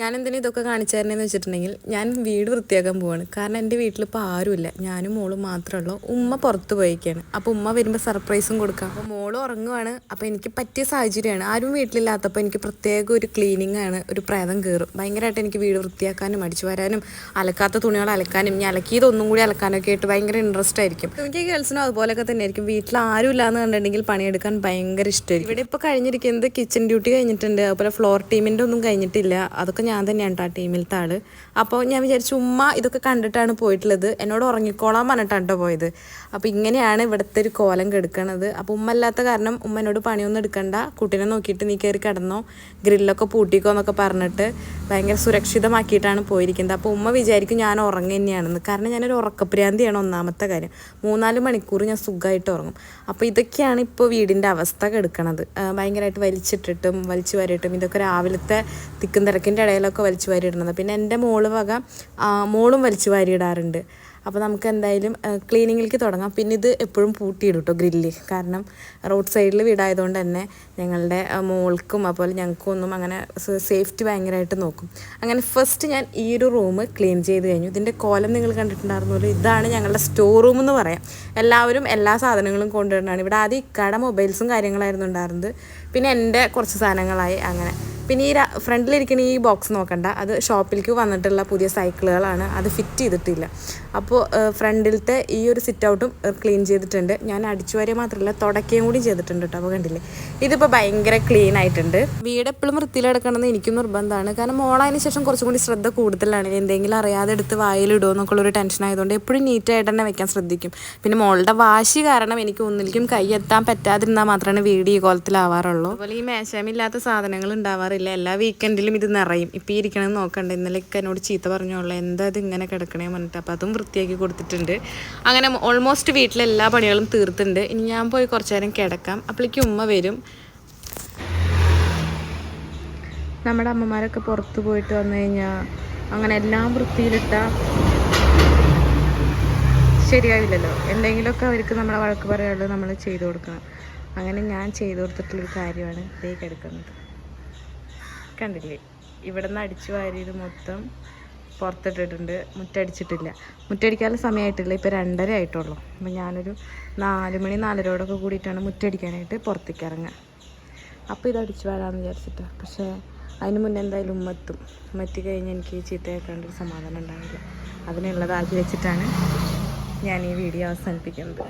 ഞാൻ എന്തിനാ ഇതൊക്കെ കാണിച്ചു തരണേന്ന് വെച്ചിട്ടുണ്ടെങ്കിൽ ഞാൻ വീട് വൃത്തിയാക്കാൻ പോവാണ്. കാരണം എന്റെ വീട്ടിൽ ഇപ്പോൾ ആരുമില്ല. ഞാനും മോളും മാത്രമേ ഉള്ളൂ. ഉമ്മ പുറത്ത് പോയിക്കാണ് അപ്പോൾ ഉമ്മ വരുമ്പോൾ സർപ്രൈസും കൊടുക്കാം. അപ്പോൾ മോൾ ഉറങ്ങുവാണ്. അപ്പോൾ എനിക്ക് പറ്റിയ സാഹചര്യമാണ്. ആരും വീട്ടിലില്ലാത്തപ്പോൾ എനിക്ക് പ്രത്യേക ഒരു ക്ലീനിങ് ആണ് ഒരു പ്രേതം കയറും ഭയങ്കരമായിട്ട് എനിക്ക് വീട് വൃത്തിയാക്കാനും അടിച്ചു വരാനും അലക്കാത്ത തുണികൾ അലക്കാനും ഞാൻ അലക്കിയത് ഒന്നും കൂടി അലക്കാനൊക്കെ ആയിട്ട് ഭയങ്കര ഇൻട്രസ്റ്റ് ആയിരിക്കും. എനിക്ക് ഗേൾസിനും അതുപോലെയൊക്കെ തന്നെ ആയിരിക്കും വീട്ടിൽ ആരും ഇല്ലാന്ന് കണ്ടിട്ടുണ്ടെങ്കിൽ പണിയെടുക്കാൻ ഭയങ്കര ഇഷ്ടമായിരിക്കും. ഇവിടെ ഇപ്പോൾ കഴിഞ്ഞിരിക്കുന്നത് കിച്ചൺ ഡ്യൂട്ടി കഴിഞ്ഞിട്ടുണ്ട്. അതുപോലെ ഫ്ലോർ ടീമിന്റെ ഒന്നും കഴിഞ്ഞിട്ടില്ല. അതൊക്കെ ഞാൻ തന്നെയാണ് കേട്ടോ ടീമിലത്തെ ആൾ. അപ്പോൾ ഞാൻ വിചാരിച്ചു ഉമ്മ ഇതൊക്കെ കണ്ടിട്ടാണ് പോയിട്ടുള്ളത്. എന്നോട് ഉറങ്ങിക്കോളാൻ പറഞ്ഞിട്ടാണ് കേട്ടോ പോയത്. അപ്പോൾ ഇങ്ങനെയാണ് ഇവിടുത്തെ ഒരു കോലം കെടുക്കണത്. അപ്പോൾ ഉമ്മ അല്ലാത്ത കാരണം ഉമ്മ എന്നോട് പണിയൊന്നും എടുക്കണ്ട. കുട്ടീനെ നോക്കിയിട്ട് നീ കയറി കിടന്നോ. ഗ്രില്ലൊക്കെ പൂട്ടിക്കോ എന്നൊക്കെ പറഞ്ഞിട്ട് ഭയങ്കര സുരക്ഷിതമാക്കിയിട്ടാണ് പോയിരിക്കുന്നത്. അപ്പോൾ ഉമ്മ വിചാരിക്കും ഞാൻ ഉറങ്ങി തന്നെയാണെന്ന്. കാരണം ഞാനൊരു ഉറക്കപ്രാന്തിയാണ് ഒന്നാമത്തെ കാര്യം. മൂന്നാൽ മണിക്കൂർ ഞാൻ സുഖമായിട്ട് ഉറങ്ങും. അപ്പോൾ ഇതൊക്കെയാണ് ഇപ്പോൾ വീടിന്റെ അവസ്ഥ കെടുക്കണത്. ഭയങ്കരമായിട്ട് വലിച്ചിട്ടിട്ടും വലിച്ചു വരട്ടും ഇതൊക്കെ രാവിലത്തെ തിക്കും തിരക്കിന്റെ ഇടയിലൊക്കെ വലിച്ചു വാരിയിടുന്നത്. പിന്നെ എന്റെ മോൾ വക മോളും വലിച്ചു വാരിയിടാറുണ്ട്. അപ്പോൾ നമുക്ക് എന്തായാലും ക്ലീനിങ്ങിലേക്ക് തുടങ്ങാം. പിന്നെ ഇത് എപ്പോഴും പൂട്ടിയിടും കേട്ടോ ഗ്രില്ല്. കാരണം റോഡ് സൈഡിൽ വീടായതുകൊണ്ട് തന്നെ ഞങ്ങളുടെ മോൾക്കും അതുപോലെ ഞങ്ങൾക്കും ഒന്നും അങ്ങനെ സേഫ്റ്റി ഭയങ്കരമായിട്ട് നോക്കും. അങ്ങനെ ഫസ്റ്റ് ഞാൻ ഈ ഒരു റൂം ക്ലീൻ ചെയ്ത് കഴിഞ്ഞു. ഇതിന്റെ കോലം നിങ്ങൾ കണ്ടിട്ടുണ്ടായിരുന്നല്ലോ ഇതാണ് ഞങ്ങളുടെ സ്റ്റോർ റൂം എന്ന് പറയാം. എല്ലാവരും എല്ലാ സാധനങ്ങളും കൊണ്ടുവരുന്നതാണ്. ഇവിടെ ആദ്യം ഇക്കാടെ മൊബൈൽസും കാര്യങ്ങളായിരുന്നു ഉണ്ടായിരുന്നത്. പിന്നെ എന്റെ കുറച്ച് സാധനങ്ങളായി അങ്ങനെ. പിന്നെ ഈ ഫ്രണ്ടിലിരിക്കുന്ന ഈ ബോക്സ് നോക്കണ്ട. അത് ഷോപ്പിലേക്ക് വന്നിട്ടുള്ള പുതിയ സൈക്കിളുകളാണ് അത് ഫിറ്റ് ചെയ്തിട്ടില്ല. അപ്പോൾ ഫ്രണ്ടിലത്തെ ഈ ഒരു സിറ്റ് ഔട്ടും ക്ലീൻ ചെയ്തിട്ടുണ്ട്. ഞാൻ അടിച്ചു വരെ മാത്രമല്ല തുടക്കുകയും കൂടി ചെയ്തിട്ടുണ്ട് കേട്ടോ അപ്പോൾ കണ്ടില്ലേ? ഇതിപ്പോൾ ഭയങ്കര ക്ലീൻ ആയിട്ടുണ്ട്. വീട് എപ്പോഴും വൃത്തിയിലെടുക്കണമെന്ന് എനിക്കും നിർബന്ധമാണ്. കാരണം മോളതിന് ശേഷം കുറച്ചും കൂടി ശ്രദ്ധ കൂടുതലാണ്. എന്തെങ്കിലും അറിയാതെ എടുത്ത് വായിലിടുമോ എന്നൊക്കെയുള്ള ഒരു ടെൻഷൻ ആയതുകൊണ്ട് എപ്പോഴും നീറ്റായിട്ട് തന്നെ വെക്കാൻ ശ്രദ്ധിക്കും. പിന്നെ മോളുടെ വാശി കാരണം എനിക്ക് ഒന്നിലേക്കും കൈ എത്താൻ പറ്റാതിരുന്നാൽ മാത്രമാണ് വീട് ഈ കോലത്തിലാവാറുള്ളൂ. അതുപോലെ ഈ മേശമില്ലാത്ത സാധനങ്ങൾ ഉണ്ടാവാറില്ല. എല്ലാ വീക്കെൻഡിലും ഇത് നിറയും. ഇപ്പം ഇരിക്കണം ഇരിക്കണമെന്ന് നോക്കണ്ട ഇന്നലെയൊക്കെ എന്നോട് ചീത്ത പറഞ്ഞോളൂ എന്താ ഇത് ഇങ്ങനെ കിടക്കണേ പറഞ്ഞിട്ട്. അപ്പോൾ അതും വൃത്തിയാക്കി കൊടുത്തിട്ടുണ്ട്. അങ്ങനെ ഓൾമോസ്റ്റ് വീട്ടിലെ എല്ലാ പണികളും തീർത്തിട്ടുണ്ട്. ഇനി ഞാൻ പോയി കുറച്ചു നേരം കിടക്കാം. അപ്പോഴേക്കും ഉമ്മ വരും. നമ്മുടെ അമ്മമാരൊക്കെ പുറത്ത് പോയിട്ട് വന്നു കഴിഞ്ഞാൽ അങ്ങനെ എല്ലാം വൃത്തിയിലിട്ട ശരിയാവില്ലല്ലോ. എന്തെങ്കിലുമൊക്കെ അവർക്ക് നമ്മളെ വഴക്ക് പറയാനുള്ളത് നമ്മൾ ചെയ്തു കൊടുക്കണം. അങ്ങനെ ഞാൻ ചെയ്തു കൊടുത്തിട്ടുള്ളൊരു കാര്യമാണ് ഇതേ കിടക്കുന്നത്. കണ്ടില്ലേ? ഇവിടെ നിന്ന് അടിച്ചു വാരിയത് മൊത്തം പുറത്തിട്ടിട്ടുണ്ട്. മുറ്റടിച്ചിട്ടില്ല. മുറ്റടിക്കാനുള്ള സമയമായിട്ടില്ല ഇപ്പോൾ രണ്ടര ആയിട്ടുള്ളൂ. അപ്പം ഞാനൊരു നാല് മണി നാലരയോടൊക്കെ കൂടിയിട്ടാണ് മുറ്റടിക്കാനായിട്ട് പുറത്തേക്ക് ഇറങ്ങുക അപ്പോൾ ഇത് അടിച്ചു വരാമെന്ന് വിചാരിച്ചിട്ടാണ് പക്ഷേ അതിന് മുന്നേ എന്തായാലും ഉമ്മത്തും ഉമ്മത്തി കഴിഞ്ഞ് എനിക്ക് ചീത്ത കേൾക്കാണ്ടൊരു സമാധാനം ഉണ്ടാവില്ല. അതിനുള്ളത് ആക്കി വെച്ചിട്ടാണ് ഞാൻ ഈ വീഡിയോ അവസാനിപ്പിക്കുന്നത്.